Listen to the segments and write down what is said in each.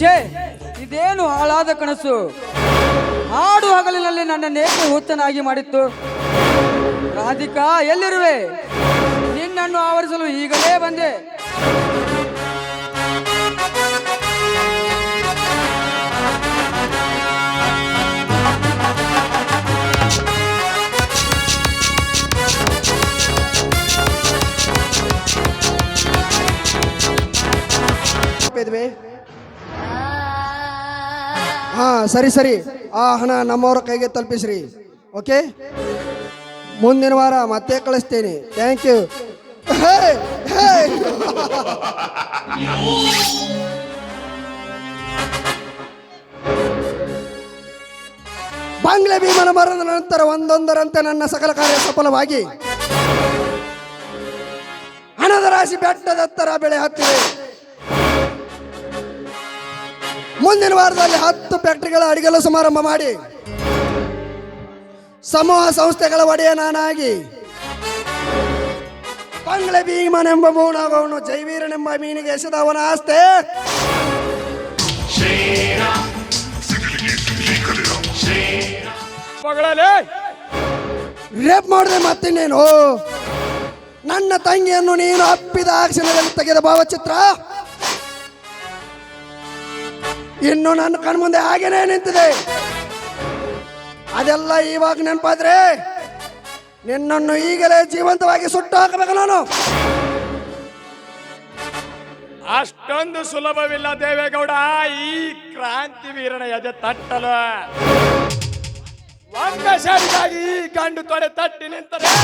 ಛೇ, ಇದೇನು ಹಾಳಾದ ಕನಸು? ಹಾಡು ಹಗಲಿನಲ್ಲಿ ನನ್ನ ನೇಕು ಹೂತನಾಗಿ ಮಾಡಿತ್ತು. ರಾಧಿಕಾ, ಎಲ್ಲಿರುವೆ? ನಿನ್ನನ್ನು ಆವರಿಸಲು ಈಗಲೇ ಬಂದೆ. ಇದ್ವಿ. ಹಾ, ಸರಿ ಸರಿ. ಆ ಹಣ ನಮ್ಮವರ ಕೈಗೆ ತಲುಪಿಸ್ರಿ. ಓಕೆ ಮುಂದಿನ ವಾರ ಮತ್ತೆ ಕಳಿಸ್ತೇನೆ. ಥ್ಯಾಂಕ್ ಯು ಬಾಂಗ್ಲೆ ಭೀಮನ ಮರಣದ ನಂತರ ಒಂದೊಂದರಂತೆ ನನ್ನ ಸಕಲ ಕಾರ್ಯ ಸಫಲವಾಗಿ ಹಣದ ರಾಶಿ ಬೆಟ್ಟದತ್ತರ ಬೆಳೆ ಹತ್ತಿದೆ ಮುಂದಿನ ವಾರದಲ್ಲಿ ಹತ್ತು ಫ್ಯಾಕ್ಟ್ರಿಗಳ ಅಡಿಗೆಲ್ಲ ಸಮಾರಂಭ ಮಾಡಿ ಸಮೂಹ ಸಂಸ್ಥೆಗಳ ಒಡೆಯ ನಾನಾಗಿ ಬಂಗ್ಲೆ ಭೀಮನೆಂಬ ಮೌನಗವನು ಜೈವೀರನೆಂಬ ಮೀನಿಗೆ ಎಸೆದ ಅವನ ಆಸ್ತೆ ರೇಪ್ ಮಾಡಿದೆ ನೀನು ನನ್ನ ತಂಗಿಯನ್ನು ನೀನು ಅಪ್ಪಿದ ಕ್ಷಣದಲ್ಲಿ ತೆಗೆದ ಭಾವಚಿತ್ರ. ಇನ್ನು ನನ್ನ ಕಣ್ಮುಂದೆ ಹಾಗೇನೆ ನಿಂತಿದೆ. ಅದೆಲ್ಲ ಇವಾಗ ನೆನಪಾದ್ರೆ ನಿನ್ನನ್ನು ಈಗಲೇ ಜೀವಂತವಾಗಿ ಸುಟ್ಟು ಹಾಕಬೇಕು ನಾನು. ಅಷ್ಟೊಂದು ಸುಲಭವಿಲ್ಲ ದೇವೇಗೌಡ, ಈ ಕ್ರಾಂತಿ ವೀರನ ಎದೆ ತಟ್ಟಲು. ಈ ಕಂಡು ತೊಡೆ ತಟ್ಟಿ ನಿಂತರೆ.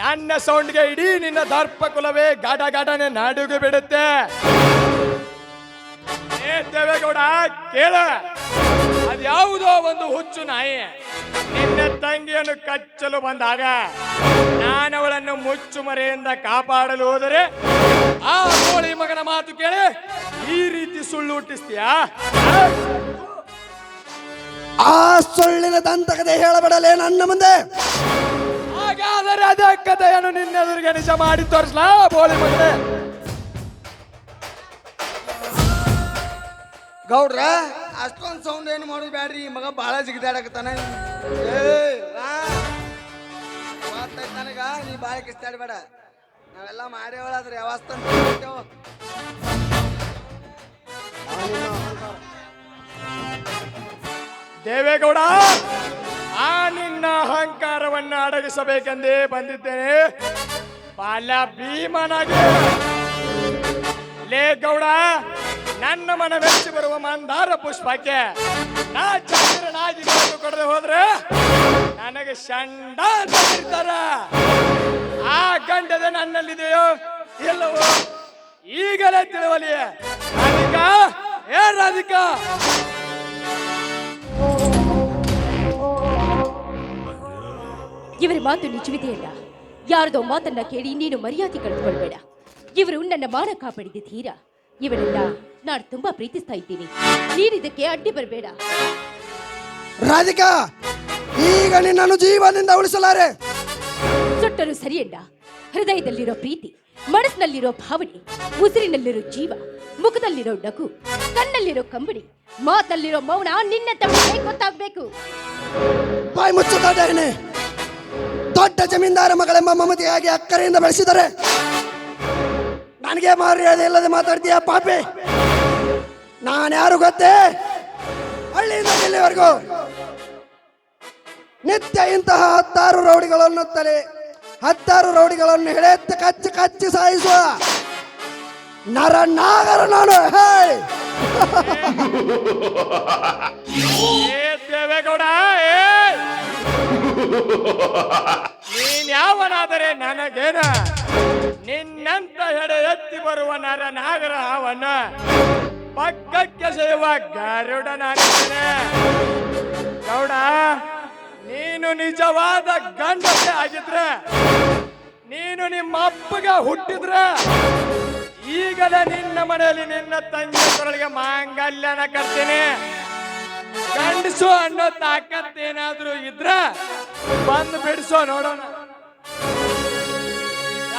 ನನ್ನ ಸೌಂಡ್ಗೆ ಇಡೀ ನಿನ್ನ ದರ್ಪ ಕುಲವೇ ಗಾಢ ಗಾಢನೆ ನಾಡುಗೆ ಬಿಡುತ್ತೆ. ದೇವೇಗೌಡ ಕೇಳ. ಅದ್ಯಾವುದೋ ಒಂದು ಹುಚ್ಚು ನಾಯಿ. ನಿನ್ನ ತಂಗಿಯನ್ನು ಕಚ್ಚಲು ಬಂದಾಗ ನಾನವಳನ್ನು ಮುಚ್ಚು ಮರೆಯಿಂದ ಕಾಪಾಡಲು ಹೋದರೆ ಆ ಕೋಳಿ ಮಗನ ಮಾತು ಕೇಳಿ ಈ ರೀತಿ ಸುಳ್ಳು ಹುಟ್ಟಿಸ್ತೀಯಾ? ಆ ಸುಳ್ಳಿನ ದಂತಕತೆ ಹೇಳಬೇಡಲೇ ನನ್ನ ಮುಂದೆ. ಹಾಗಾದರೆ ಅದೇ ಕಥೆಯನ್ನು ನಿನ್ನೆದುರಿಗೆ ನಿಜ ಮಾಡಿ ತೋರಿಸ್ಲಾ ಬೋಳಿ ಮಗನೇ? ಗೌಡ್ರ, ಅಷ್ಟೊಂದು ಸೌಂಡ್ ಏನು ಮಾಡೋದು ಬ್ಯಾಡ್ರಿ? ಈ ಮಗ ಭಾಳ ಜಿಗಿದಾಡಕತ್ತಾನ. ನನಗ, ನೀ ಭಾಳ ಕಿಸ್ತಾಡ್ಬೇಡ. ನಾವೆಲ್ಲ ಮಾಡ್ಯಾವಳಾದ್ರೆ ಯಾವಸ್ತ ದೇವೇಗೌಡ, ಆ ನಿನ್ನ ಅಹಂಕಾರವನ್ನು ಅಡಗಿಸಬೇಕೆಂದೇ ಬಂದಿದ್ದೇನೆ. ಬಾಲ್ಯ ಭೀಮನಾಗಿ. ಲೇ ಗೌಡ ನನ್ನ ಮನ ಮೆಚ್ಚಿ ಬರುವ ಮಂದಾರ ಪುಷ್ಪಕ್ಕೆ ನಾ ಚಂದ್ರನಾಗಿ ನಾಜಿ ಕೊಡದೆ ಹೋದ್ರೆ ನನಗೆ ಅಂತ ಆ ಗಂಡದ ನನ್ನಲ್ಲಿದೆಯೋ ಇಲ್ಲವೋ ಈಗಲೇ ತಿಳುವಲಿಯ ರಾಧಿಕಾ, ಏ ರಾಧಿಕಾ. ಇವರ ಮಾತು ನಿಜವಿದೆಯಲ್ಲ? ಯಾರದೋ ಮಾತನ್ನ ಕೇಳಿ ನೀನು ಮರ್ಯಾದೆ ಕಳೆದುಕೊಳ್ಬೇಡ. ಇವರು ನನ್ನ ಮಾನ ಕಾಪಾಡಿದ ತೀರಾ ಇವರನ್ನ ನಾನು ತುಂಬಾ ಪ್ರೀತಿಸ್ತಾ ಇದ್ದೀನಿ. ನೀನಿದಕ್ಕೆ ಅಡ್ಡಿ ಬರಬೇಡ. ರಾಧಿಕಾ ಈಗ ನಿನ್ನನ್ನು ಜೀವದಿಂದ ಉಳಿಸಲಾರೆ. ಸುಟ್ಟರು ಸರಿಯಣ್ಣ. ಹೃದಯದಲ್ಲಿರೋ ಪ್ರೀತಿ ಮನಸ್ಸಿನಲ್ಲಿರೋ ಭಾವನೆ ಉಸಿರಿನಲ್ಲಿರೋ ಜೀವ ಮುಖದಲ್ಲಿರೋ ನಗು ಕಣ್ಣಲ್ಲಿರೋ ಕಂಬಡಿ ಮಾತಲ್ಲಿರೋ ಮೌನ ನಿನ್ನ ತಮ್ಮ ಗೊತ್ತಾಗ್ಬೇಕು. ಬಾಯಿ ಮುಚ್ಚುತ್ತಾಡೇನೆ ದೊಡ್ಡ ಜಮೀನ್ದಾರ ಮಗಳೆಂಬ ಮಮತೆಯಾಗಿ ಅಕ್ಕರೆಯಿಂದ ಬೆಳೆಸಿದರೆ ನನಗೆ ಮಾರ್ಯಾದೆ ಇಲ್ಲದೆ ಮಾತಾಡ್ತೀಯ ಪಾಪಿ? ನಾನ್ಯಾರು ಗೊತ್ತೇ? ಹಳ್ಳಿಯಿಂದ ಇಲ್ಲಿವರೆಗೂ ನಿತ್ಯ ಇಂತಹ ಹತ್ತಾರು ರೌಡಿಗಳನ್ನು ತಲೆ, ಹತ್ತಾರು ರೌಡಿಗಳನ್ನು ಹೆಳೆತ್ತ ಕಚ್ಚಿ ಕಚ್ಚಿ ಸಾಯಿಸುವ ನರ ನಾಗರ ನಾನು ಹೇ ಏ ದೇವೇಗೌಡ ನೀನ್ ಯಾವನಾದರೆ ನನಗೇನ? ನಿನ್ನಂತ ಹೆಡೆ ಎತ್ತಿ ಬರುವ ನರ ನಾಗರ ಅವನ ಪಕ್ಕಕ್ಕೆ ಸೇವ ಗರುಡ ನಾನಿದ್ದೇನೆ ಗೌಡ, ನೀನು ನಿಜವಾದ ಗಂಡಸೆ ಆಗಿದ್ರೆ, ನೀನು ನಿಮ್ಮ ಅಪ್ಪಗೆ ಹುಟ್ಟಿದ್ರೆ, ಈಗಲೇ ನಿನ್ನ ಮನೆಯಲ್ಲಿ ನಿನ್ನ ತಂಗಿ ಕೊರಳಿಗೆ ಮಾಂಗಲ್ಯನ ಕರ್ತೀನಿ ಗಂಡಸು ಅನ್ನೋ ತಾಕತ್ತೇನಾದ್ರೂ ಇದ್ರೆ ಬಂದು ಬಿಡಿಸೋ ನೋಡೋಣ.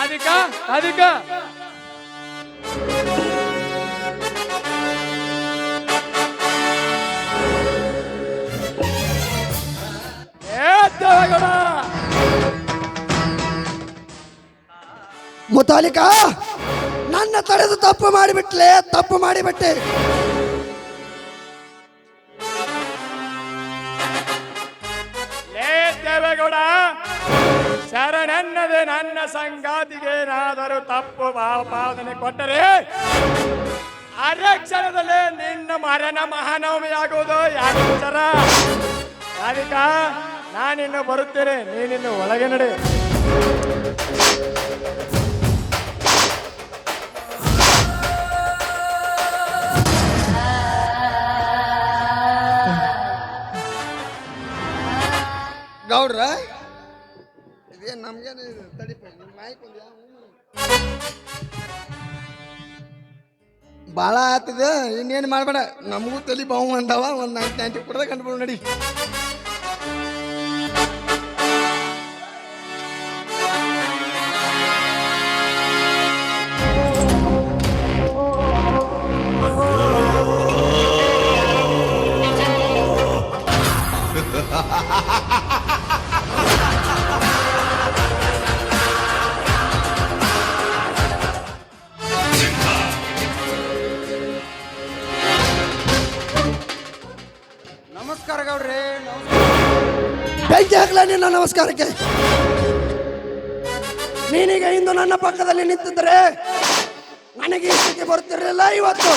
ಅದಕ್ಕ ರಾಧಿಕಾ. ಮುತಾಲಿಕ ಮುತಾಲಿಕಾ ನನ್ನ ತಡೆದು ತಪ್ಪು ಮಾಡಿಬಿಟ್ಲೆ ತಪ್ಪು ಮಾಡಿಬಿಟ್ಟೆ. ಲೇ ದೇವೇಗೌಡ ಶರಣನ್ನದೆ ನನ್ನ ಸಂಗಾತಿಗೆ ಏನಾದರೂ ತಪ್ಪು ಭಾವಪಾದನೆ ಕೊಟ್ಟರೆ ಅರಕ್ಷಣದಲ್ಲಿ ನಿನ್ನ ಮರಣ ಮಹಾನವಮಿಯಾಗುವುದು ಸರ ಅದಕ್ಕ ನಾನಿನ್ನು ಬರುತ್ತೇನೆ, ನೀನಿನ್ನು ಒಳಗೆ ನಡೆ. ಗೌಡ್ರ, ಇದೇನು ನಮ್ಗೇನು ತಡಿಪ ಭಾಳ ಆತದ ಇನ್ನೇನು ಮಾಡಬೇಡ, ನಮಗೂ ತಲೆ ಬಾವು ಅಂದಾವ, ಒಂದು ನಾಲ್ಕು ನೈಂಟಿ ಕೊಡ್ದೆ ಕಂಡುಬಿಡು ನಡಿ. ನಮಸ್ಕಾರಕ್ಕೆ. ನೀನೀಗ ಇಂದು ನನ್ನ ಪಕ್ಕದಲ್ಲಿ ನಿಂತಿದ್ರೆ ನನಗೆ ಸ್ಥಿತಿ ಬರ್ತಿರಲಿಲ್ಲ ಇವತ್ತು.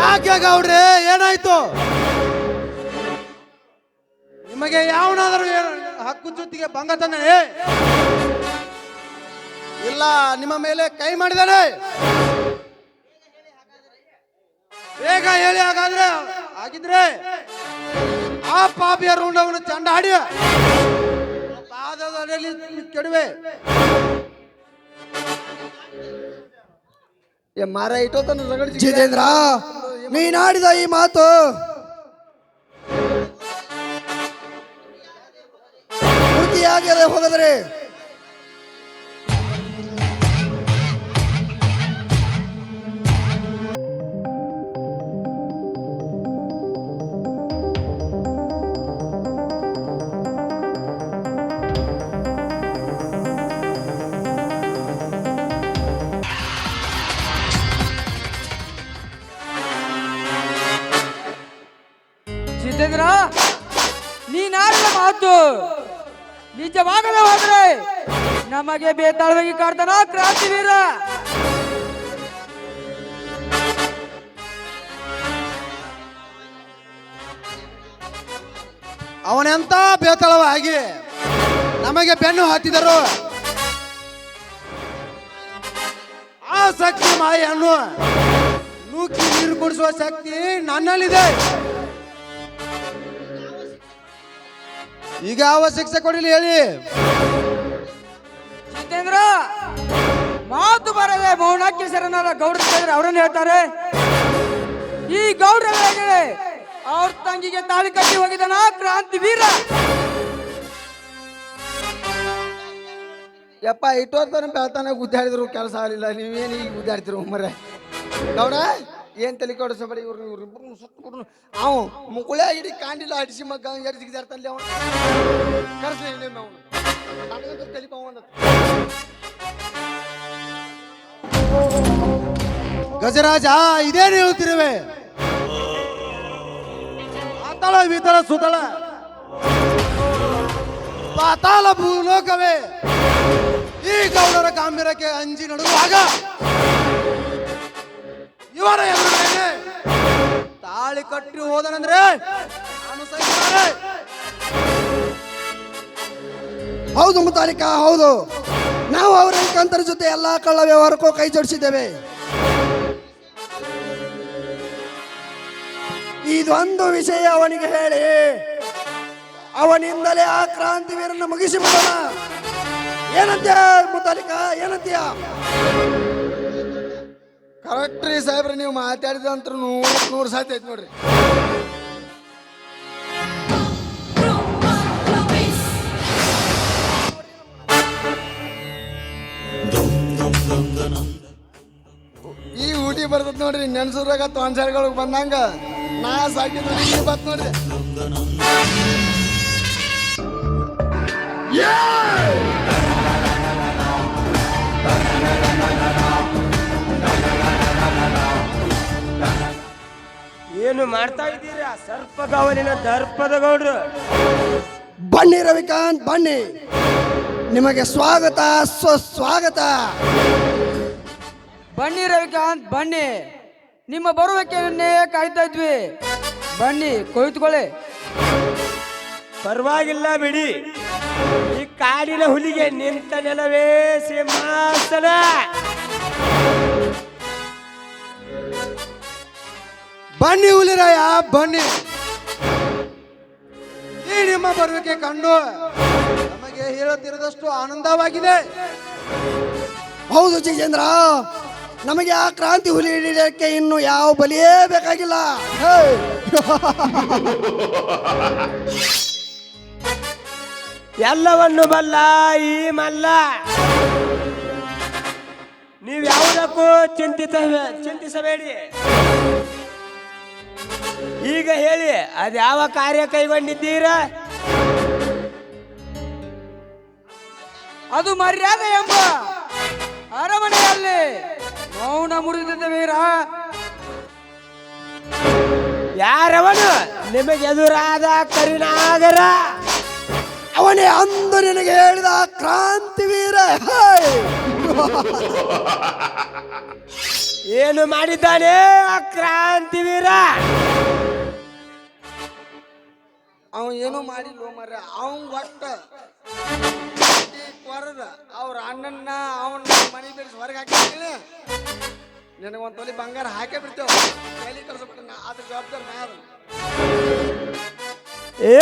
ಯಾಕೆ ಗೌಡ್ರೆ? ಏನಾಯ್ತು? ನಿಮಗೆ ಯಾವನಾದರೂ ಹಕ್ಕು ಜೊತೆಗೆ ಭಂಗ ತಂದನೆ? ಇಲ್ಲ, ನಿಮ್ಮ ಮೇಲೆ ಕೈ ಮಾಡಿದಾನೆ. ಬೇಗ ಹೇಳಿ ಹಾಗಾದ್ರೆ ಆಗಿದ್ರೆ ಆ ಪಾಪಿಯ ರುಂಡವನ್ನು ಚಂಡ ಆಡಿ ಪಾದದಲ್ಲಿ ಕೆಡುವೆ. ಏ ಮಾರ ಇಟ್ಟೋತನ ರಗಡ್ ಜಿತೇಂದ್ರ ನೀನಾಡಿದ ಈ ಮಾತು. ಪೂರ್ತಿಯಾಗದೆ ಹೋಗದ್ರೆ ನಮಗೆ ಬೇತಾಳವಾಗಿ ಕಾಡ್ತಾನ ಕ್ರಾಂತಿವೀರ ಅವನೆಂತ ಬೇತಾಳವಾಗಿ ನಮಗೆ ಬೆನ್ನು ಹಾಕಿದರು ಆ ಶಕ್ತಿ ಮಾಯನ್ನು ನೂಕಿ ನೀರು ಕುಡಿಸುವ ಶಕ್ತಿ ನನ್ನಲ್ಲಿದೆ. ಈಗ ಯಾವ ಶಿಕ್ಷೆ ಕೊಡಿಲಿ ಹೇಳಿ? ಬರದೆ ಮೌನಕ್ಕೆ ಶರಣರ ಗೌಡ್ರ ಅವರನ್ನು ಹೇಳ್ತಾರೆ. ಈ ಗೌಡ್ರ ಅವ್ರ ತಂಗಿಗೆ ತಾಳಿ ಕಟ್ಟಿ ಹೋಗಿದ್ದಾನ ಕ್ರಾಂತಿ ವೀರ. ಯಪ್ಪ ಇಟ್ಟೋತನ ಬೆಳ್ತಾನೆ ಗುದ್ದಾಡಿದ್ರು ಕೆಲಸ ಆಗಲಿಲ್ಲ. ನೀವೇನು ಈಗ ಗುದ್ದಾಡ್ತಿರು ಮರೆ ಗೌಡ, ಏನು ತಲೆ ಕೊಡಿಸಬೇಡಿ ಇವ್ರು ಇವ್ರಿಬ್ರು ಸುತ್ತ ಅವು ಮುಕುಳೆ ಇಡೀ ಕಾಂಡಿಲ್ಲ ಅಡಿಸಿ ಮಗ್ಗ ಎಡ್ ಸಿಗಿದಾಡ್ತಲ್ಲಿ ಅವ ಕರ್ಸ್ಲಿ ಇನ್ನೊಮ್ಮೆ ಅವನು. ತಲೆ ಗಜರಾಜ ಇದೇನು ಹೇಳ್ತಿರುವೆ ಪಾತಾಳ ವಿತಳ ಸುತಳ ಪಾತಾಳ ಭೂಲೋಕವೇ. ಈ ಗೌಡರ ಗಾಂಭೀರ್ಯಕ್ಕೆ ಅಂಜಿ ನಡುವಾಗ ಇವರ ಎದುರುಗಡೆಗೆ ತಾಳಿ ಕಟ್ಟಿ ಹೋದನಂದ್ರೆ ನಾನು. ಹೌದು ಮುತಾಲಿಕ, ಹೌದು. ನಾವು ಅವರ ಕಂತರ ಜೊತೆ ಎಲ್ಲಾ ಕಳ್ಳ ವ್ಯವಹಾರಕ್ಕೂ ಕೈ ಜೋಡಿಸಿದ್ದೇವೆ. ಇದೊಂದು ವಿಷಯ ಅವನಿಗೆ ಹೇಳಿ. ಅವನಿಂದಲೇ ಆ ಕ್ರಾಂತಿ ವೀರನ್ನು ಮುಗಿಸಿಬಿಡೋಣ. ಏನಂತ್ಯ ಮುತಾಲಿಕ? ಏನಂತ್ಯ? ಕರೆಕ್ಟ್ ರೀ ಸಾಹೇಬ್ರೆ, ನೀವು ಮಾತಾಡಿದಂತ್ರ ನೂರು ನೂರು ಸಾತಿ ಐತೆ ನೋಡ್ರಿ. ಈ ಊಟಿ ಬರ್ತದ ನೋಡ್ರಿ, ನೆನ್ಸೂರಾಗ ತೊಂದರೆಗಳಿಗೆ ಬಂದಂಗ. ನೋಡಿದೆ ಏನು ಮಾಡ್ತಾ ಇದ್ದೀರಾ? ಸರ್ಪಗಾವಲಿನ ದರ್ಪದ ಗೌಡ್ರು ಬನ್ನಿ ರವಿಕಾಂತ್ ಬನ್ನಿ. ನಿಮಗೆ ಸ್ವಾಗತ ಸ್ವಸ್ವಾಗತ. ಬನ್ನಿ ರವಿಕಾಂತ್ ಬನ್ನಿ. ನಿಮ್ಮ ಬರುವಿಕೆಯನ್ನೇ ಕಾಯ್ತಾ ಇದ್ವಿ. ಬನ್ನಿ, ಕುಳಿತುಕೊಳ್ಳಿ. ಪರವಾಗಿಲ್ಲ ಬಿಡಿ. ಈ ಕಾಡಿನ ಹುಲಿಗೆ ನಿಂತ ನೆಲವೇ ಸಿಂಹಾಸನ. ಬನ್ನಿ ಹುಲಿರಾಯ, ಬನ್ನಿ. ಈ ನಿಮ್ಮ ಬರುವಿಕೆ ಕಂಡು ನಮಗೆ ಹೇಳುತ್ತಿರದಷ್ಟು ಆನಂದವಾಗಿದೆ. ಹೌದು ಜಿಜೇಂದ್ರ ನಮಗೆ ಆ ಕ್ರಾಂತಿ ಹುಲಿ ಹಿಡಿಯಕ್ಕೆ ಇನ್ನು ಯಾವ ಬಲಿಯೇ ಬೇಕಾಗಿಲ್ಲ! ಎಲ್ಲವನ್ನು ಬಲ್ಲ ಈ ಮಲ್ಲ. ನೀವು ಯಾವುದಕ್ಕೂ ಚಿಂತಿತ ಚಿಂತಿಸಬೇಡಿ. ಈಗ ಹೇಳಿ ಅದ್ಯಾವ ಕಾರ್ಯ ಕೈಗೊಂಡಿದ್ದೀರಾ? ಅದು ಮರ್ಯಾದೆ ಎಂಬ ಅರಮನೆಯಲ್ಲಿ. ಮೌನ ಮುರಿದಿದ್ದ ವೀರ. ಯಾರವನು? ನಿಮಗೆ ಎದುರಾದ ಕರಿನಾಗರ. ಅವನೇ ಅಂದು ನಿನಗೆ ಹೇಳಿದ ಕ್ರಾಂತಿವೀರ ಹೇ! ಏನು ಮಾಡಿದ್ದಾನೆ ಆ ಕ್ರಾಂತಿವೀರ ಅವ ಏನು ಮಾಡಿಲ್ಲ ಮರ ಅವ್ನ ಒಟ್ಟ ಕೊರದ ಅವ್ರ ಅಣ್ಣನ್ನ ಅವನ್ನ ಮನೆ ಬಿಡಿಸಿ ಹೊರಗೆ ಹಾಕಿದ್ದೀನಿ ನಿನಗೊಂದು ತೊಲಿ ಬಂಗಾರ ಹಾಕೇ ಬಿಡ್ತೇವೆ. ಕೈಲಿ ಕಳ್ಸ್ಬಿಟ್ಟು ಅದ್ರ ಜವಾಬ್ದಾರಿ ನಾನು ಏ